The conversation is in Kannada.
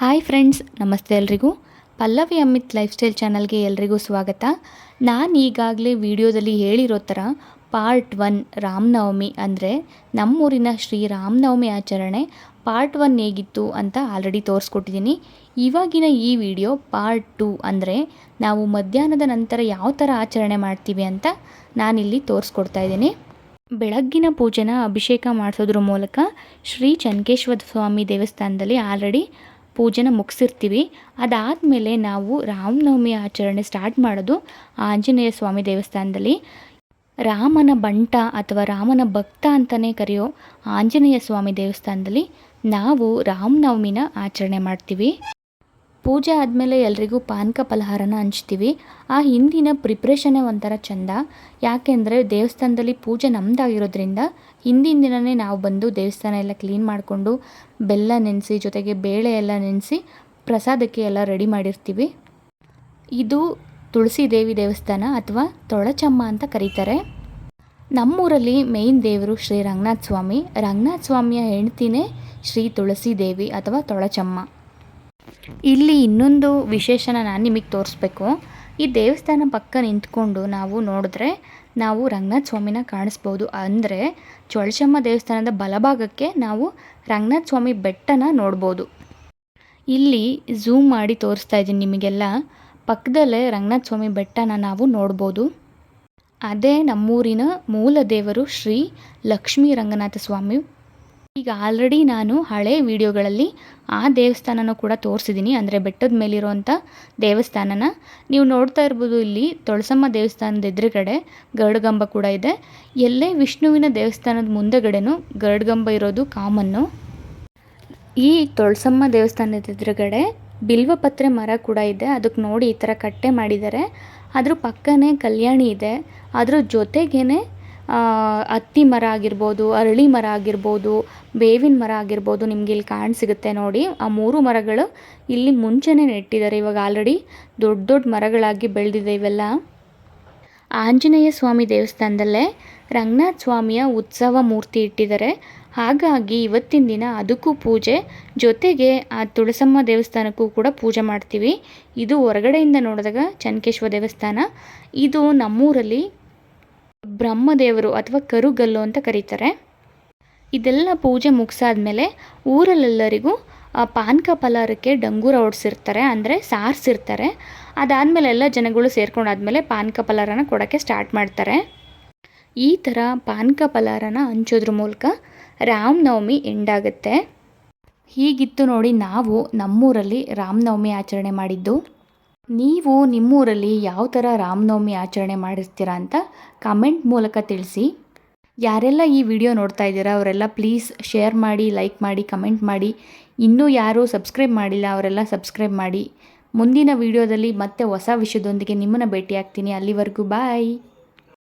ಹಾಯ್ ಫ್ರೆಂಡ್ಸ್, ನಮಸ್ತೆ ಎಲ್ರಿಗೂ. ಪಲ್ಲವಿ ಅಮಿತ್ ಲೈಫ್ ಸ್ಟೈಲ್ ಚಾನಲ್ಗೆ ಎಲ್ರಿಗೂ ಸ್ವಾಗತ. ನಾನು ಈಗಾಗಲೇ ವಿಡಿಯೋದಲ್ಲಿ ಹೇಳಿರೋ ಥರ ಪಾರ್ಟ್ ಒನ್ ರಾಮನವಮಿ ಅಂದರೆ ನಮ್ಮೂರಿನ ಶ್ರೀ ರಾಮನವಮಿ ಆಚರಣೆ ಪಾರ್ಟ್ ಒನ್ ಹೇಗಿತ್ತು ಅಂತ ಆಲ್ರೆಡಿ ತೋರಿಸ್ಕೊಟ್ಟಿದ್ದೀನಿ. ಇವಾಗಿನ ಈ ವಿಡಿಯೋ ಪಾರ್ಟ್ ಟು ಅಂದರೆ ನಾವು ಮಧ್ಯಾಹ್ನದ ನಂತರ ಯಾವ ಥರ ಆಚರಣೆ ಮಾಡ್ತೀವಿ ಅಂತ ನಾನಿಲ್ಲಿ ತೋರಿಸ್ಕೊಡ್ತಾ ಇದ್ದೀನಿ. ಬೆಳಗ್ಗಿನ ಪೂಜೆನ ಅಭಿಷೇಕ ಮಾಡಿಸೋದ್ರ ಮೂಲಕ ಶ್ರೀ ಚನ್ಕೇಶ್ವರ ಸ್ವಾಮಿ ದೇವಸ್ಥಾನದಲ್ಲಿ ಆಲ್ರೆಡಿ ಪೂಜೆನ ಮುಗಿಸಿರ್ತೀವಿ. ಅದಾದಮೇಲೆ ನಾವು ರಾಮನವಮಿ ಆಚರಣೆ ಸ್ಟಾರ್ಟ್ ಮಾಡೋದು ಆಂಜನೇಯ ಸ್ವಾಮಿ ದೇವಸ್ಥಾನದಲ್ಲಿ. ರಾಮನ ಬಂಟ ಅಥವಾ ರಾಮನ ಭಕ್ತ ಅಂತಲೇ ಕರೆಯೋ ಆಂಜನೇಯ ಸ್ವಾಮಿ ದೇವಸ್ಥಾನದಲ್ಲಿ ನಾವು ರಾಮನವಮಿನ ಆಚರಣೆ ಮಾಡ್ತೀವಿ. ಪೂಜೆ ಆದಮೇಲೆ ಎಲ್ರಿಗೂ ಪಾನಕ ಫಲಹಾರನ ಹಂಚ್ತೀವಿ. ಆ ಹಿಂದಿನ ಪ್ರಿಪ್ರೇಷನ್ನೇ ಒಂಥರ ಚೆಂದ. ಯಾಕೆಂದರೆ ದೇವಸ್ಥಾನದಲ್ಲಿ ಪೂಜೆ ನಮ್ಮದಾಗಿರೋದ್ರಿಂದ ಹಿಂದಿನ ದಿನವೇ ನಾವು ಬಂದು ದೇವಸ್ಥಾನ ಎಲ್ಲ ಕ್ಲೀನ್ ಮಾಡಿಕೊಂಡು ಬೆಲ್ಲ ನೆನೆಸಿ, ಜೊತೆಗೆ ಬೇಳೆ ಎಲ್ಲ ನೆನೆಸಿ ಪ್ರಸಾದಕ್ಕೆ ಎಲ್ಲ ರೆಡಿ ಮಾಡಿರ್ತೀವಿ. ಇದು ತುಳಸಿ ದೇವಿ ದೇವಸ್ಥಾನ ಅಥವಾ ತೊಳಚಮ್ಮ ಅಂತ ಕರೀತಾರೆ. ನಮ್ಮೂರಲ್ಲಿ ಮೇಯ್ನ್ ದೇವರು ಶ್ರೀ ರಂಗನಾಥ ಸ್ವಾಮಿ ರಂಗನಾಥ ಸ್ವಾಮಿಯ ಹೆಂಡ್ತಿನೇ ಶ್ರೀ ತುಳಸಿ ದೇವಿ ಅಥವಾ ತೊಳಚಮ್ಮ. ಇಲ್ಲಿ ಇನ್ನೊಂದು ವಿಶೇಷನ ನಾನು ನಿಮಗೆ ತೋರಿಸ್ಬೇಕು. ಈ ದೇವಸ್ಥಾನ ಪಕ್ಕ ನಿಂತ್ಕೊಂಡು ನಾವು ನೋಡಿದ್ರೆ ನಾವು ರಂಗನಾಥ ಸ್ವಾಮಿನ ಕಾಣಿಸ್ಬೋದು. ಅಂದರೆ ಚೊಳಚಮ್ಮ ದೇವಸ್ಥಾನದ ಬಲಭಾಗಕ್ಕೆ ನಾವು ರಂಗನಾಥ ಸ್ವಾಮಿ ಬೆಟ್ಟನ ನೋಡ್ಬೋದು. ಇಲ್ಲಿ ಝೂಮ್ ಮಾಡಿ ತೋರಿಸ್ತಾ ಇದ್ದೀನಿ ನಿಮಗೆಲ್ಲ. ಪಕ್ಕದಲ್ಲೇ ರಂಗನಾಥ ಸ್ವಾಮಿ ಬೆಟ್ಟನ ನಾವು ನೋಡ್ಬೋದು. ಅದೇ ನಮ್ಮೂರಿನ ಮೂಲ ದೇವರು ಶ್ರೀ ಲಕ್ಷ್ಮೀ ರಂಗನಾಥ ಸ್ವಾಮಿ. ಈಗ ಆಲ್ರೆಡಿ ನಾನು ಹಳೆ ವಿಡಿಯೋಗಳಲ್ಲಿ ಆ ದೇವಸ್ಥಾನನೂ ಕೂಡ ತೋರಿಸಿದ್ದೀನಿ. ಅಂದರೆ ಬೆಟ್ಟದ ಮೇಲಿರುವಂಥ ದೇವಸ್ಥಾನನ. ನೀವು ನೋಡ್ತಾ ಇರ್ಬೋದು ಇಲ್ಲಿ ತೊಳಸಮ್ಮ ದೇವಸ್ಥಾನದ ಎದುರುಗಡೆ ಗರುಡಗಂಬ ಕೂಡ ಇದೆ. ಎಲ್ಲೇ ವಿಷ್ಣುವಿನ ದೇವಸ್ಥಾನದ ಮುಂದೆಗಡೆನೂ ಗರುಡಗಂಬ ಇರೋದು ಕಾಮನ್ನು. ಈ ತೊಳಸಮ್ಮ ದೇವಸ್ಥಾನದ ಎದುರುಗಡೆ ಬಿಲ್ವಪತ್ರೆ ಮರ ಕೂಡ ಇದೆ. ಅದಕ್ಕೆ ನೋಡಿ ಈ ಥರ ಕಟ್ಟೆ ಮಾಡಿದ್ದಾರೆ. ಅದ್ರ ಪಕ್ಕನೇ ಕಲ್ಯಾಣಿ ಇದೆ. ಅದ್ರ ಜೊತೆಗೇ ಹತ್ತಿ ಮರ ಆಗಿರ್ಬೋದು, ಅರಳಿ ಮರ ಆಗಿರ್ಬೋದು, ಬೇವಿನ ಮರ ಆಗಿರ್ಬೋದು ನಿಮ್ಗೆ ಇಲ್ಲಿ ಕಾಣ ಸಿಗುತ್ತೆ ನೋಡಿ. ಆ ಮೂರು ಮರಗಳು ಇಲ್ಲಿ ಮುಂಚೆನೇ ನೆಟ್ಟಿದ್ದಾರೆ. ಇವಾಗ ಆಲ್ರೆಡಿ ದೊಡ್ಡ ದೊಡ್ಡ ಮರಗಳಾಗಿ ಬೆಳೆದಿದೆ ಇವೆಲ್ಲ. ಆಂಜನೇಯ ಸ್ವಾಮಿ ದೇವಸ್ಥಾನದಲ್ಲೇ ರಂಗನಾಥ ಸ್ವಾಮಿಯ ಉತ್ಸವ ಮೂರ್ತಿ ಇಟ್ಟಿದ್ದಾರೆ. ಹಾಗಾಗಿ ಇವತ್ತಿನ ದಿನ ಅದಕ್ಕೂ ಪೂಜೆ, ಜೊತೆಗೆ ಆ ತುಳಸಮ್ಮ ದೇವಸ್ಥಾನಕ್ಕೂ ಕೂಡ ಪೂಜೆ ಮಾಡ್ತೀವಿ. ಇದು ಹೊರಗಡೆಯಿಂದ ನೋಡಿದಾಗ ಚನ್ಕೇಶ್ವರ ದೇವಸ್ಥಾನ. ಇದು ನಮ್ಮೂರಲ್ಲಿ ಬ್ರಹ್ಮದೇವರು ಅಥವಾ ಕರುಗಲ್ಲು ಅಂತ ಕರೀತಾರೆ. ಇದೆಲ್ಲ ಪೂಜೆ ಮುಗಿಸಾದ್ಮೇಲೆ ಊರಲ್ಲೆಲ್ಲರಿಗೂ ಪಾನಕ ಫಲಾರಕ್ಕೆ ಡಂಗೂರ ಓಡಿಸಿರ್ತಾರೆ ಅಂದರೆ ಸಾರಿಸಿರ್ತಾರೆ. ಅದಾದಮೇಲೆ ಎಲ್ಲ ಜನಗಳು ಸೇರ್ಕೊಂಡಾದ್ಮೇಲೆ ಪಾನಕ ಫಲಾರನ ಕೊಡೋಕ್ಕೆ ಸ್ಟಾರ್ಟ್ ಮಾಡ್ತಾರೆ. ಈ ಥರ ಪಾನಕ ಫಲಾರನ ಹಂಚೋದ್ರ ಮೂಲಕ ರಾಮನವಮಿ ಎಂಡಾಗುತ್ತೆ ಹೀಗಿತ್ತು ನೋಡಿ ನಾವು ನಮ್ಮೂರಲ್ಲಿ ರಾಮನವಮಿ ಆಚರಣೆ ಮಾಡಿದ್ದು. ನೀವು ನಿಮ್ಮೂರಲ್ಲಿ ಯಾವ ಥರ ರಾಮನವಮಿ ಆಚರಣೆ ಮಾಡಿರ್ತೀರಾ ಅಂತ ಕಮೆಂಟ್ ಮೂಲಕ ತಿಳಿಸಿ. ಯಾರೆಲ್ಲ ಈ ವಿಡಿಯೋ ನೋಡ್ತಾ ಇದ್ದೀರಾ, ಅವರೆಲ್ಲ ಪ್ಲೀಸ್ ಶೇರ್ ಮಾಡಿ, ಲೈಕ್ ಮಾಡಿ, ಕಮೆಂಟ್ ಮಾಡಿ. ಇನ್ನೂ ಯಾರೂ ಸಬ್ಸ್ಕ್ರೈಬ್ ಮಾಡಿಲ್ಲ, ಅವರೆಲ್ಲ ಸಬ್ಸ್ಕ್ರೈಬ್ ಮಾಡಿ. ಮುಂದಿನ ವಿಡಿಯೋದಲ್ಲಿ ಮತ್ತೆ ಹೊಸ ವಿಷಯದೊಂದಿಗೆ ನಿಮ್ಮನ್ನು ಭೇಟಿಯಾಗ್ತೀನಿ. ಅಲ್ಲಿವರೆಗೂ ಬಾಯ್.